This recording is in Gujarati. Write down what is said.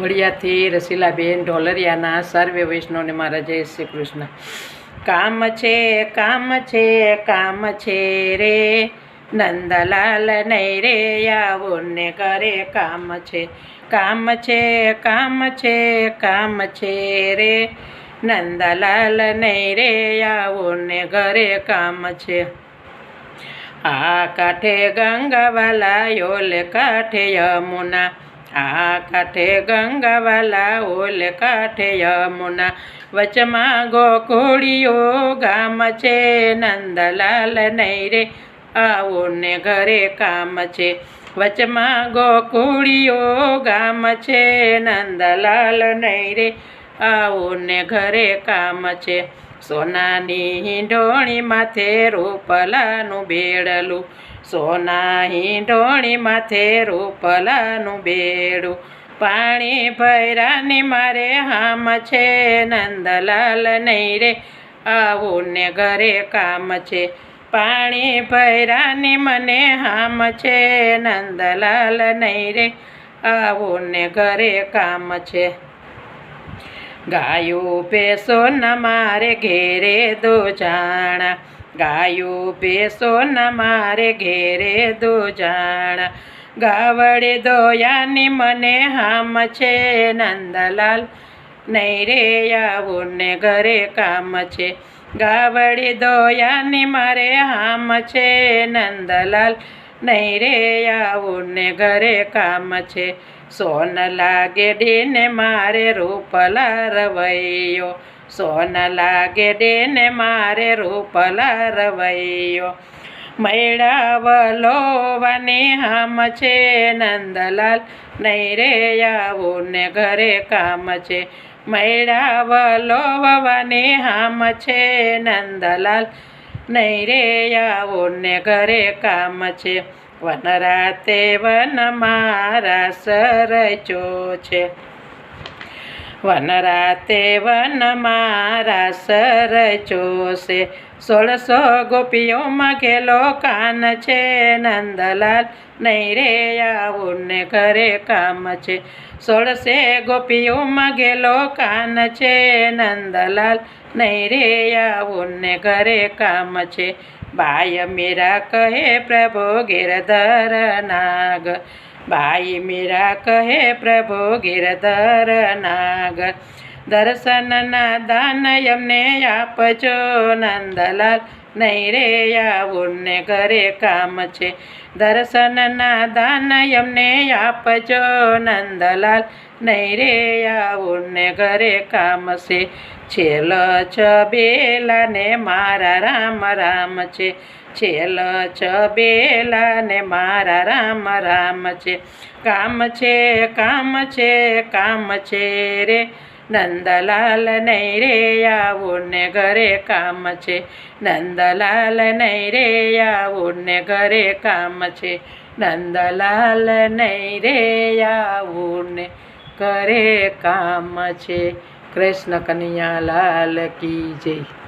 વડિયાથી રસીલાબેન, ઢોલરિયાના સર્વે વૈષ્ણવને મારા જય શ્રી કૃષ્ણ. કામ છે કામ છે કામ છે રે. નંદલાલ નહીં રે આવો ને ઘરે કામ છે. કામ છે કામ છે કામ છે રે. નંદલાલ નહીં રે આવો ને ઘરે કામ છે. આ કાંઠે ગંગાવાલા યોલ કાંઠે યમુના. આ કાંઠે ગંગાવાલા ઓલ કાંઠે યમુના વચમાં ગોકુળીઓ ગામ છે નંદલાલ નહીં રે આવો ને ઘરે કામ છે વચમાં ગોકુળીઓ ગામ છે નંદલાલ નહીં રે આવો ને ઘરે કામ છે સોનાની ડોણી માથે રૂપલાનું બેડલું સોના હિંડોણી માથે રૂપલાનું બેડું. પાણી ભૈરાની મારે હામ છે, નંદલાલ નહીં રે, આવું ને ઘરે કામ છે. પાણી ભૈરાની મને હામ છે, નંદલાલ નહીં રે, આવું ને ઘરે કામ છે. ગાયું ભેસો ન મારે ઘેરે દો જાણા. ગાયું ભેસો ન મારે ઘેરે દો જાણા. ગાવડે દોયાની મને હામ છે, નંદલાલ નહીં રે આવું ને ઘરે કામ છે. ગાવડે દોયાની મારે હામ છે, નંદલાલ નહીં રે આવું ને ઘરે કામ છે. સોન લાગે ડીને મારે રૂપલા રવૈયો. સોન લાગે ડેને મારે રૂપલા રવૈયો. મૈડાવલોવાની હામ છે નંદલાલ, નહીં રે આવું ને ઘરે કામ છે. મૈડાવલોવાની હામ છે નંદલાલ, નહીં રે આવું ને ઘરે કામ છે. વન રાતે વન મારા સરચો છે. વન રાતે વન મારા સરચો છે સોળસો ગોપીઓમાં ઘેલો કાન છે. નંદલાલ, નહીં રે આવું ને ઘરે કામ છે. સોળસે ગોપીઓમાં ઘેલો કાન છે. નંદલાલ, નહીં રે આવું ને ઘરે કામ છે. બાય મીરા કહે પ્રભુ ગિરધર નાગ. બાઈ મીરા કહે, પ્રભુ ગિરધર નાગ દર્શનના દાન એમને આપજો, નંદલાલ નહીં રે આવું ઘરે કામ છે. દર્શનના દાન એમને આપજો, નંદલાલ નહીં રે આવું ને ઘરે કામ છે. છેલો છ બેલા ને મારા રામ રામ છે. છેલ છ બેલા ને મારા રામ રામ છે. કામ છે કામ છે કામ છે રે. નંદલાલ નહીં રે આવું ને ઘરે કામ છે. નંદલાલ નહીં રે આવું ને ઘરે કામ છે. નંદલાલ નહીં રે આવું ને ઘરે કામ છે. કૃષ્ણ કનૈયા લાલ કી જય.